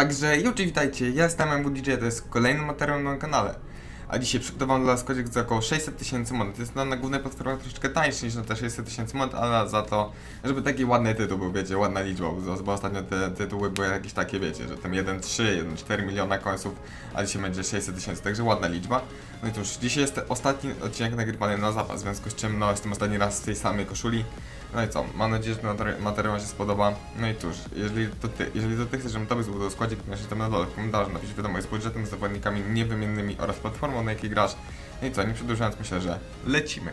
Także już witajcie, ja jestem MWDJ, to jest kolejny materiał na moim kanale. A dzisiaj przygotowałem dla Skodziek za około 600 tysięcy monet. Jest to na głównej platformie troszeczkę tańszy niż na te 600 tysięcy monet, ale za to, żeby taki ładny tytuł był, wiecie, ładna liczba, bo, ostatnio te tytuły były jakieś takie, wiecie, że tam 1,3, 1,4 miliona końców, a dzisiaj będzie 600 tysięcy, także ładna liczba. No i cóż, dzisiaj jest ostatni odcinek nagrywany na zapas, w związku z czym, no, jestem ostatni raz w tej samej koszuli. No i co, mam nadzieję, że ten materi- materiał się spodoba. No i cóż, jeżeli to ty, jeżeli to ty chcesz, żebym tobie zbudował składzik, to napisz na dole w komentarzu, napisz wiadomość z budżetem, z zawodnikami niewymiennymi oraz platformą, na jakiej grasz. No i co, nie przedłużając, myślę, że lecimy.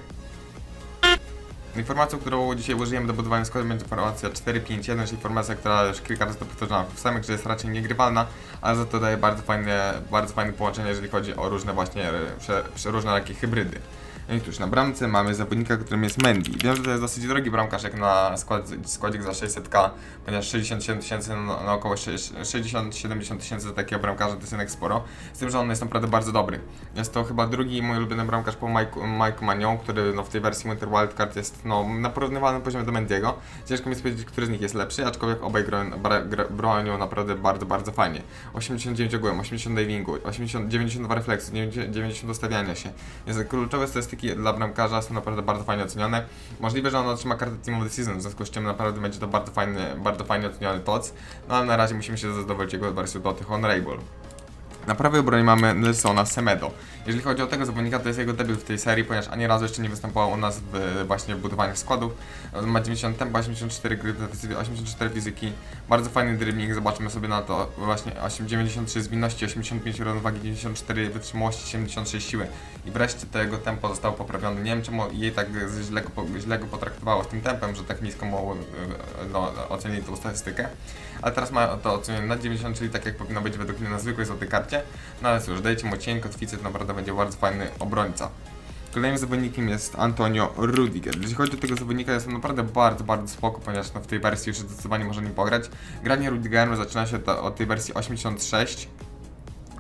Informacją, którą dzisiaj użyjemy do budowania składu będzie informacja 451, czyli informacja, która już kilka razy to powtarzałam w samych, że jest raczej niegrywalna, ale za to daje bardzo fajne, bardzo fajne połączenie, jeżeli chodzi o różne właśnie, e, różne takie hybrydy. No i cóż, na bramce mamy zawodnika, którym jest Mendy. Wiem, że to jest dosyć drogi bramkarz jak na skład, składzik za 600k, ponieważ 67 tysięcy na, na około 60-70 tysięcy za takiego bramkarza to jest jednak sporo. Z tym, że on jest naprawdę bardzo dobry. Jest to chyba drugi mój ulubiony bramkarz po Mike, Mike Manion, który no, w tej wersji Winter Wildcard jest no, na porównywalnym poziomie do Mendiego. Ciężko mi powiedzieć, który z nich jest lepszy, aczkolwiek obaj bronią, naprawdę bardzo, bardzo fajnie. 89 ogółem, 80 divingu, 80, 92 refleksy, 90 90 ustawiania się. Więc kluczowe statystyki dla bramkarza są naprawdę bardzo fajnie ocenione. Możliwe, że on otrzyma kartę Team of the Season, w związku z czym naprawdę będzie to bardzo fajny, bardzo fajnie oceniony TOC. No ale na razie musimy się zadowolić jego wersją do tych Honorable. Na prawej obronie mamy Nelsona Semedo. Jeżeli chodzi o tego zawodnika, to jest jego debiut w tej serii, ponieważ ani razu jeszcze nie występował u nas w właśnie w budowaniu składów. Ma 90 tempo, 84 gry, defensywy, 84 fizyki, bardzo fajny dribbling, zobaczymy sobie na to właśnie 8, 93 zwinności, 85 równowagi, 94 wytrzymałości, 76 siły. I wreszcie tego tempo zostało poprawione. Nie wiem czemu jej tak źle go, źle go potraktowało z tym tempem, że tak nisko mogło e, no, ocenić tą statystykę. Ale teraz ma to ocenione na 90, czyli tak jak powinno być według mnie na zwykłej złotej karcie. No ale cóż, dajcie mu cień, kotwicy, to naprawdę będzie bardzo fajny obrońca. Kolejnym zawodnikiem jest Antonio Rudiger. Jeśli chodzi o tego zawodnika, jest on naprawdę bardzo, bardzo spoko, ponieważ no, w tej wersji już zdecydowanie może nim pograć. Granie Rudigerem zaczyna się od tej wersji 86,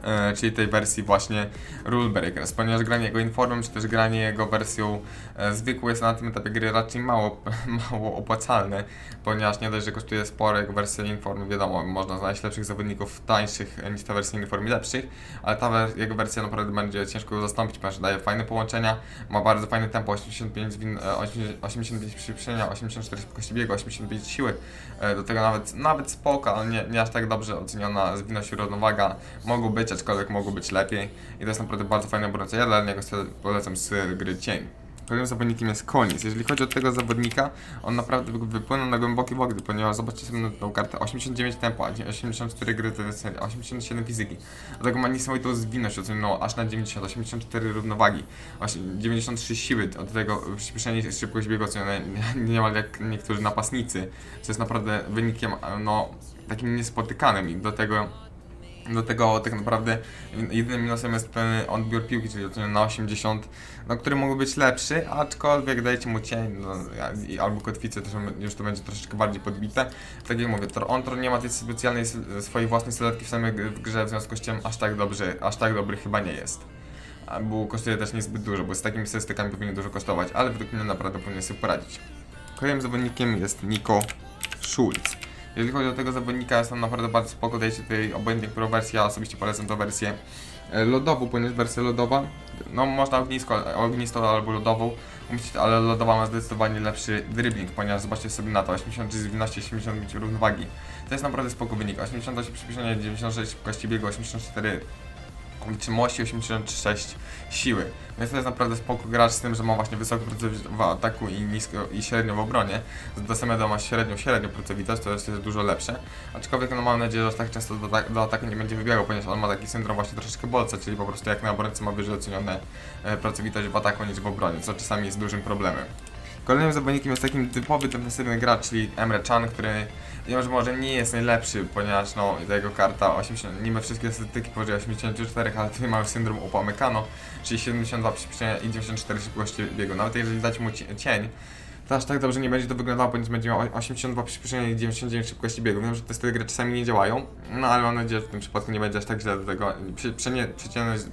e, czyli tej wersji właśnie Rule Breakers, ponieważ granie jego informem, czy też granie jego wersją e, zwykłą jest na tym etapie gry raczej mało, mało opłacalne, ponieważ nie dość, że kosztuje sporo jego wersja inform, wiadomo, można znaleźć lepszych zawodników tańszych e, niż ta wersja inform lepszych, ale ta jego wersja naprawdę będzie ciężko ją zastąpić, ponieważ daje fajne połączenia, ma bardzo fajne tempo, 85 zwin, e, 80 85 przyspieszenia, 84 szybkości biegu, 85 siły, e, do tego nawet, nawet spoko, ale nie, nie aż tak dobrze oceniona zwinność i równowaga, mogą być, aczkolwiek mogą być lepiej i to jest naprawdę bardzo fajny obrońca, ja dla niego polecam z gry Cień. Kolejnym zawodnikiem jest Konis. Jeżeli chodzi o tego zawodnika, on naprawdę wy- wypłynął na głębokie wody, ponieważ zobaczcie sobie na tą kartę 89 tempo, 84 gry, to jest 87 fizyki. Do tego ma niesamowitą zwinność ocenioną aż na 90, 84 równowagi, osiem- 93 siły, do tego przyspieszenie szybkość biegu ocenione niemal jak niektórzy napastnicy, co jest naprawdę wynikiem no, takim niespotykanym i do tego do tego tak naprawdę jedynym minusem jest pewien odbiór piłki, czyli oceniony na 80, no, który mógłby być lepszy, aczkolwiek dajcie mu cień no, albo kotwicę, też już to będzie troszeczkę bardziej podbite. Tak jak mówię, to on to nie ma tej specjalnej swojej własnej sylwetki w samej grze, w związku z czym aż tak dobrze, aż tak dobry chyba nie jest. Bo kosztuje też niezbyt dużo, bo z takimi statystykami powinien dużo kosztować, ale według mnie naprawdę powinien sobie poradzić. Kolejnym zawodnikiem jest Nico Schulz. Jeżeli chodzi o tego zawodnika, jest on naprawdę bardzo spoko, dajcie tutaj obojętnie którą wersję, ja osobiście polecam tę wersję e, lodową, ponieważ wersja lodowa, no można ognisko, ognistą albo lodową ale lodowa ma zdecydowanie lepszy dribbling, ponieważ zobaczcie sobie na to, 83 zwinności, 75 równowagi. To jest naprawdę spoko wynik, 88 przyspieszenia, 96 szybkości biegu, 84 wytrzymałości, 86 siły. Więc to jest naprawdę spoko gracz z tym, że ma właśnie wysoką pracowitość w ataku i nisko i średnią w obronie. Do Semedo ma średnią, średnią pracowitość, to jest, dużo lepsze. Aczkolwiek no mam nadzieję, że tak często do, do ataku nie będzie wybiegał, ponieważ on ma taki syndrom właśnie troszeczkę bolca, czyli po prostu jak na obrońcy ma wyżej ocenione e, pracowitość w ataku niż w obronie, co czasami jest dużym problemem. Kolejnym zawodnikiem jest takim typowy defensywny gracz, czyli Emre Can, który mimo, że może nie jest najlepszy, ponieważ no jego karta 80, niby wszystkie statystyki powyżej 84, ale tutaj mamy syndrom Upamecano, czyli 72 przyspieszenia i 94 szybkości biegu. Nawet jeżeli dać mu cie- cień, to aż tak dobrze nie będzie to wyglądało, ponieważ będzie miał 82 przyspieszenia i 99 szybkości biegu. Wiem, że te styly gry czasami nie działają, no ale mam nadzieję, że w tym przypadku nie będzie aż tak źle do tego.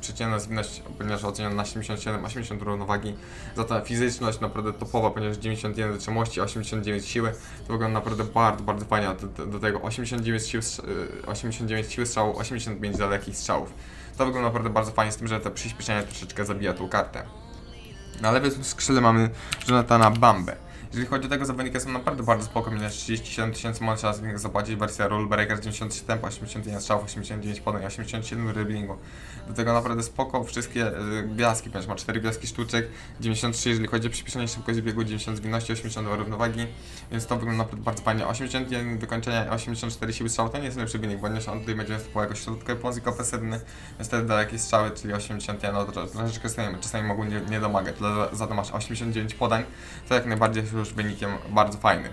Przeciętna zwinność, ponieważ oceniona na 77, 80 równowagi, za to fizyczność naprawdę topowa, ponieważ 91 wytrzymałości, 89 siły, to wygląda naprawdę bardzo, bardzo fajnie, do, do, tego 89 sił, strz- y, 89 siły strzału, 85 dalekich strzałów. To wygląda naprawdę bardzo fajnie, z tym, że to przyspieszenie troszeczkę zabija tą kartę. Na lewym skrzydle mamy Jonathana Bambę. Jeżeli chodzi o tego zawodnika, są naprawdę bardzo spoko, minus 37 tysięcy można niego zapłacić, wersja Rule Breaker 97 tempo, 81 strzałów, 89 podań, 87 dribblingu. Do tego naprawdę spoko, wszystkie y, gwiazdki, ponieważ ma 4 gwiazdki sztuczek, 93 jeżeli chodzi o przyspieszenie szybkość biegu, 90 zwinności, 82 równowagi, więc to wygląda naprawdę bardzo fajnie. 81 wykończenia i 84 siły strzału to nie jest lepszy wynik, ponieważ on tutaj będzie wpływał jako środkowy pązik ofensywny, więc wtedy dalekie strzały, czyli 81, no to troszeczkę czasami, czasami mogą nie, nie domagać, za to masz 89 podań, to jak najbardziej wynikiem bardzo fajnym.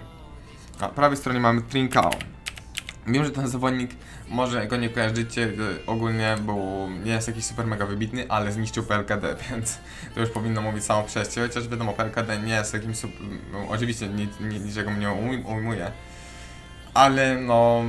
Na prawej stronie mamy Trincao. Wiem, że ten zawodnik, może go nie kojarzycie, y, ogólnie był, nie jest jakiś super mega wybitny, ale zniszczył PLKD, więc to już powinno mówić samo przez się, chociaż wiadomo, PLKD nie jest jakimś super, oczywiście nic, nic, niczego mnie ujm- ujmuje, ale no,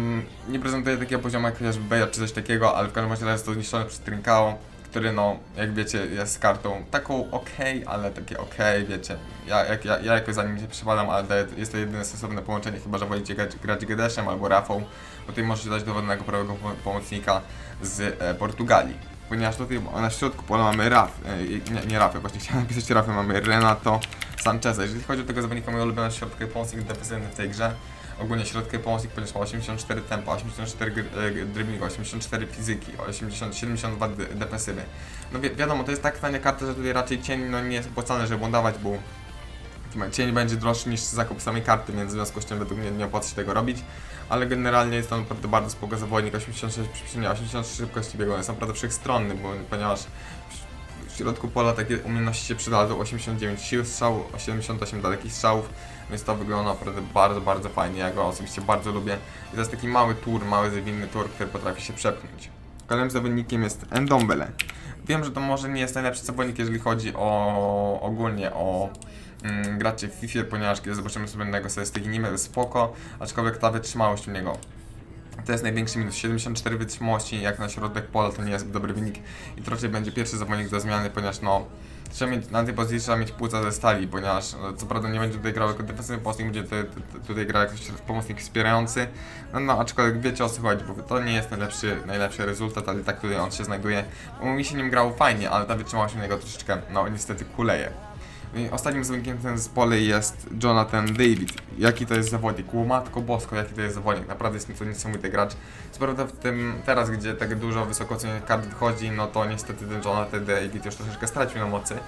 nie prezentuje takiego poziomu jak chociażby Beja czy coś takiego, ale w każdym razie jest to zniszczone przez Trincao, który no, jak wiecie, jest kartą taką okej, ale takie okej, wiecie, ja, jak, ja, ja jakoś za nim się przepadam, ale jest to jedyne sensowne połączenie, chyba że wolicie grać, grać Gedeszem albo Rafą, bo tutaj możecie dać dowodnego prawego pom- pomocnika z e, Portugalii. Ponieważ tutaj na środku pola mamy Raf, e, nie, nie Rafę, właśnie chciałem napisać Rafę, mamy Renato Sancheza. Jeżeli chodzi o tego zawodnika, mój ulubiony środkowy pomocnik defensywny w tej grze, ogólnie środkowy pomocnik, ponieważ ma 84 tempa, 84 gr- e, dribblingu, 84 fizyki, 80, 72 de- defensywy. No wi wiadomo, to jest tak tania karta, że tutaj raczej cień no, nie jest opłacalny, żeby on dawać, bo cień będzie droższy niż zakup samej karty, więc w związku z tym według mnie nie opłaca się tego robić. Ale generalnie jest to naprawdę bardzo spoko zawodnik, 86 przyspieszenia, 83 szybkości biegu, jest naprawdę wszechstronny, bo, ponieważ w środku pola takie umiejętności się przydadzą, 89 sił strzału, 78 dalekich strzałów, więc to wygląda naprawdę bardzo, bardzo fajnie, ja go osobiście bardzo lubię. I to jest taki mały tour, mały zwinny tour, który potrafi się przepchnąć. Kolejnym zawodnikiem jest Endombele. Wiem, że to może nie jest najlepszy zawodnik, jeżeli chodzi o ogólnie o mm, graczy w FIFA, ponieważ kiedy zobaczymy sobie innego statystyki, nie spoko, aczkolwiek ta wytrzymałość u niego to jest największy minus. 74 wytrzymałości, jak na środek pola, to nie jest dobry wynik. I to raczej będzie pierwszy zawodnik do zmiany, ponieważ no, trzeba mieć, na tej pozycji trzeba mieć płuca ze stali, ponieważ no, co prawda nie będzie tutaj grał jako defensywny pomocnik, będzie tutaj, tutaj grał jako pomocnik wspierający. No, no aczkolwiek wiecie o co chodzi, bo to nie jest najlepszy, najlepszy rezultat, ale tak tutaj on się znajduje. Bo mi się nim grało fajnie, ale ta wytrzymałość u niego troszeczkę, no niestety kuleje. Ostatnim zawodnikiem w tym zespole jest Jonathan David. Jaki to jest zawodnik? Łomatko bosko, jaki to jest zawodnik. Naprawdę jest to niesamowity gracz. Co prawda w tym teraz, gdzie tak dużo wysoko ocenionych kart wychodzi, no to niestety ten Jonathan David już troszeczkę stracił na mocy.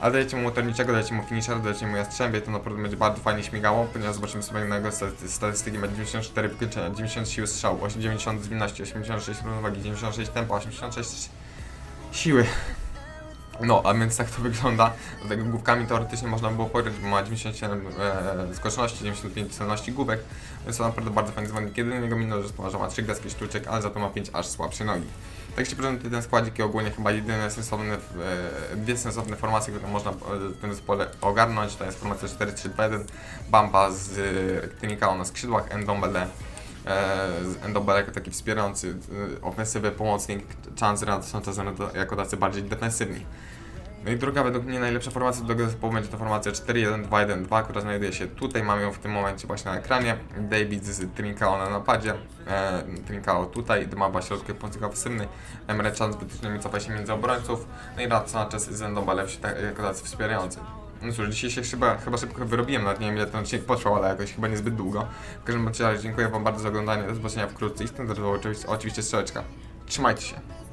Ale dajecie mu motorniczego, dajecie mu finisher, dajecie mu jastrzębie, to naprawdę będzie bardzo fajnie śmigało, ponieważ zobaczymy sobie na jego staty- statystyki, ma 94 wykończenia, 90 siły strzału, 90 zwinności, 86 równowagi, 96 tempa, 86 siły. No, a więc tak to wygląda. Do tego główkami teoretycznie można by było pograć, bo ma 97 e, skoczności, 95 celności główek, więc to naprawdę bardzo fajny zawodnik. Jedyny jego minus, że ma 3 gwiazdki sztuczek, ale za to ma 5 aż słabsze nogi. Tak się prezentuje ten składzik i ogólnie chyba jedyne sensowne, e, dwie sensowne formacje, które można e, w tym zespole ogarnąć, to jest formacja 4-3-2-1, Bamba z e, Klinikao na skrzydłach, Endombele Endobel jako taki wspierający e, ofensywę, pomocnik, Chance Renata Sanchez jako tacy bardziej defensywni. No i druga według mnie najlepsza formacja do zespołu będzie to formacja 4-1-2-1-2, która znajduje się tutaj, mamy ją w tym momencie właśnie na ekranie. David z Trincao na napadzie, e, Trincao tutaj, Dmaba środkowy pomocnik ofensywny, Emre Can z wytycznymi cofa się między obrońców, no i Rad Sanchez z Endobel jako tacy wspierający. No cóż, dzisiaj się chyba, chyba szybko wyrobiłem, nawet nie wiem ile ten odcinek potrwał, ale jakoś chyba niezbyt długo. W każdym razie dziękuję Wam bardzo za oglądanie, do zobaczenia wkrótce i z oczywiście, oczywiście strzałeczka. Trzymajcie się.